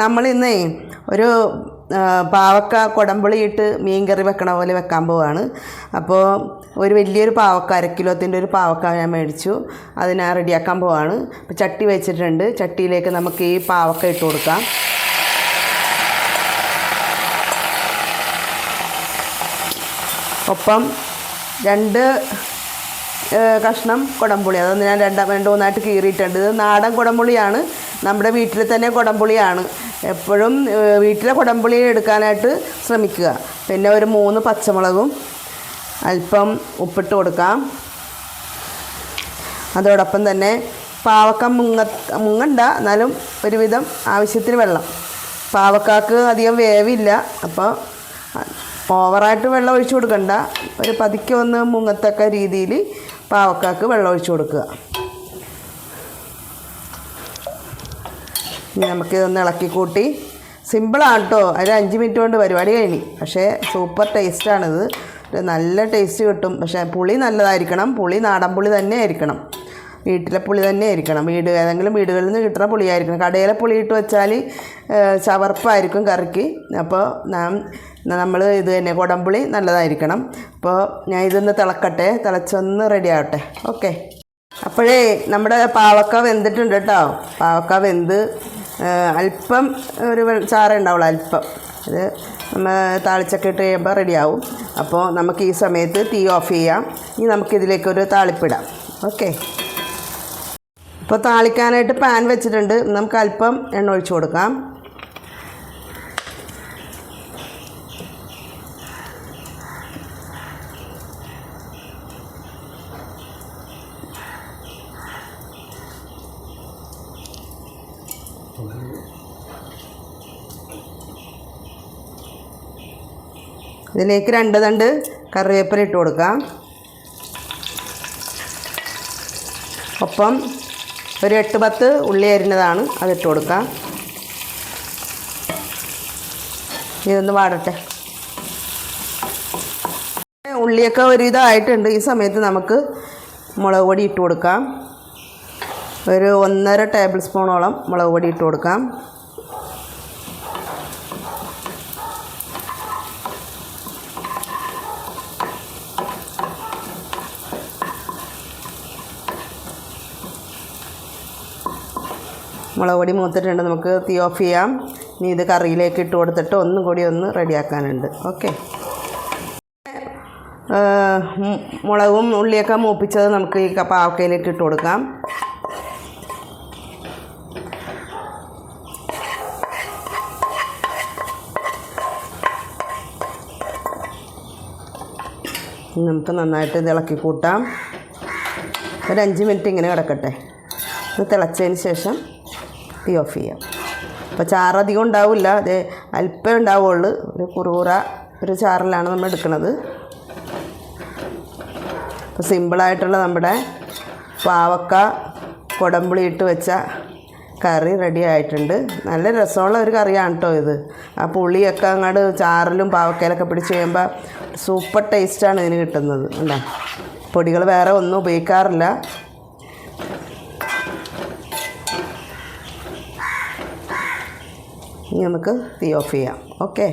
നമ്മളിന്നേ ഒരു പാവക്ക കുടംപുളി ഇട്ട് മീൻ കറി വെക്കണ പോലെ വെക്കാൻ പോവാണ്. അപ്പോൾ ഒരു വലിയൊരു പാവക്ക അര കിലോത്തിന്റെ ഒരു പാവക്ക ഞാൻ മേടിച്ചു. അതിനെ റെഡിയാക്കാൻ പോവാണ്. അപ്പോൾ ചട്ടി വെച്ചിട്ടുണ്ട്. ചട്ടിയിലേക്ക് നമുക്ക് ഈ പാവക്ക ഇട്ട് കൊടുക്കാം. ഒപ്പം രണ്ട് കഷ്ണം കുടംപുളി. അതൊന്ന് ഞാൻ രണ്ടാം രണ്ട് മൂന്നായിട്ട് കീറിയിട്ടുണ്ട്. ഇത് നാടൻ കുടംപുളിയാണ്. നമ്മുടെ വീട്ടിൽ തന്നെ കുടംപുളിയാണ്. എപ്പോഴും വീട്ടിലെ കുടംപുളി എടുക്കാനായിട്ട് ശ്രമിക്കുക. പിന്നെ ഒരു മൂന്ന് പച്ചമുളകും അല്പം ഉപ്പിട്ട് കൊടുക്കാം. അതോടൊപ്പം തന്നെ പാവക്ക മുങ്ങ മുങ്ങണ്ട എന്നാലും ഒരുവിധം ആവശ്യത്തിന് വെള്ളം. പാവക്കാക്ക് അധികം വേവില്ല അപ്പോൾ ഓവറായിട്ട് വെള്ളം ഒഴിച്ചു കൊടുക്കണ്ട. ഒരു പതുക്കെ ഒന്ന് മുങ്ങത്തക്ക രീതിയിൽ പാവക്കാക്ക് വെള്ളം ഒഴിച്ചു കൊടുക്കുക. ഇനി നമുക്ക് ഇതൊന്ന് ഇളക്കി കൂട്ടി. സിമ്പിളാണ് കേട്ടോ അതിൽ അഞ്ച് മിനിറ്റ് കൊണ്ട് പരിപാടി കഴിഞ്ഞു. പക്ഷേ സൂപ്പർ ടേസ്റ്റാണിത് ഒരു നല്ല ടേസ്റ്റ് കിട്ടും. പക്ഷേ പുളി നല്ലതായിരിക്കണം. പുളി നാടൻ പുളി തന്നെ ആയിരിക്കണം. വീട്ടിലെ പുളി തന്നെ ആയിരിക്കണം. വീട് ഏതെങ്കിലും വീടുകളിൽ നിന്ന് കിട്ടുന്ന പുളിയായിരിക്കണം. കടയിലെ പുളി ഇട്ട് വെച്ചാൽ ചവർപ്പായിരിക്കും കറിക്ക്. അപ്പോൾ നാം നമ്മൾ ഇത് തന്നെ കുടംപുളി നല്ലതായിരിക്കണം. അപ്പോൾ ഞാൻ ഇതൊന്ന് തിളക്കട്ടെ. തിളച്ചൊന്ന് റെഡി ആവട്ടെ. ഓക്കെ അപ്പോഴേ നമ്മുടെ പാവക്ക വെന്തിട്ടുണ്ട് കേട്ടോ പാവക്ക വെന്ത് അല്പം ഒരു ചാറ് ഉണ്ടാവുള്ളൂ അല്പം. ഇത് നമ്മൾ താളിച്ചൊക്കെ ഇട്ട് കഴിയുമ്പോൾ റെഡിയാവും അപ്പോൾ നമുക്ക് ഈ സമയത്ത് തീ ഓഫ് ചെയ്യാം. ഇനി നമുക്കിതിലേക്കൊരു താളിപ്പിടാം ഓക്കെ ഇപ്പോൾ താളിക്കാനായിട്ട് പാൻ വെച്ചിട്ടുണ്ട്. നമുക്ക് അല്പം എണ്ണ ഒഴിച്ചു കൊടുക്കാം. ഇതിലേക്ക് രണ്ട് തണ്ട് കറിവേപ്പില ഇട്ട് കൊടുക്കാം. ഒപ്പം ഒരു എട്ട് പത്ത് ഉള്ളി അരിഞ്ഞതാണ് അതിട്ട് കൊടുക്കാം. ഇതൊന്ന് വാടട്ടെ. ഉള്ളിയൊക്കെ ഒരുവിധമായിട്ടുണ്ട് ഈ സമയത്ത് നമുക്ക് മുളക് പൊടി ഇട്ട് കൊടുക്കാം. ഒരു ഒന്നര ടേബിൾ സ്പൂണോളം മുളക് പൊടി ഇട്ട് കൊടുക്കാം. മുളക് പൊടി മൂത്തിട്ടുണ്ട് നമുക്ക് തീ ഓഫ് ചെയ്യാം. ഇനി ഇത് കറിയിലേക്ക് ഇട്ട് കൊടുത്തിട്ട് ഒന്നും കൂടി ഒന്ന് റെഡിയാക്കാനുണ്ട്. ഓക്കെ. മുളകും ഉള്ളിയൊക്കെ മൂപ്പിച്ചത് നമുക്ക് ഈ പാവക്കയിലേക്ക് ഇട്ട് കൊടുക്കാം. നമുക്ക് നന്നായിട്ട് ഇത് ഇളക്കി കൂട്ടാം. ഒരു അഞ്ച് മിനിറ്റ് ഇങ്ങനെ കിടക്കട്ടെ. ഇത് തിളച്ചതിന് ശേഷം തീ ഓഫ് ചെയ്യാം. അപ്പോൾ ചാറ് അധികം ഉണ്ടാവില്ല. അത് അല്പം ഉണ്ടാവുള്ളൂ. ഒരു കുറുകുറ ഒരു ചാറിലാണ് നമ്മൾ എടുക്കുന്നത് അപ്പോൾ സിമ്പിളായിട്ടുള്ള നമ്മുടെ പാവക്ക കൊടമ്പുളി ഇട്ട് വെച്ച കറി റെഡി ആയിട്ടുണ്ട്. നല്ല രസമുള്ള ഒരു കറിയാണ് കേട്ടോ ഇത്. ആ പുളിയൊക്കെ അങ്ങോട്ട് ചാറിലും പാവക്കയിലൊക്കെ പിടിച്ച് കഴിയുമ്പോൾ സൂപ്പർ ടേസ്റ്റാണ് ഇതിന് കിട്ടുന്നത്. അല്ല പൊടികൾ വേറെ ഒന്നും ഉപയോഗിക്കാറില്ല. ഇനി നമുക്ക് തീ ഓഫ് ചെയ്യാം. ഓക്കെ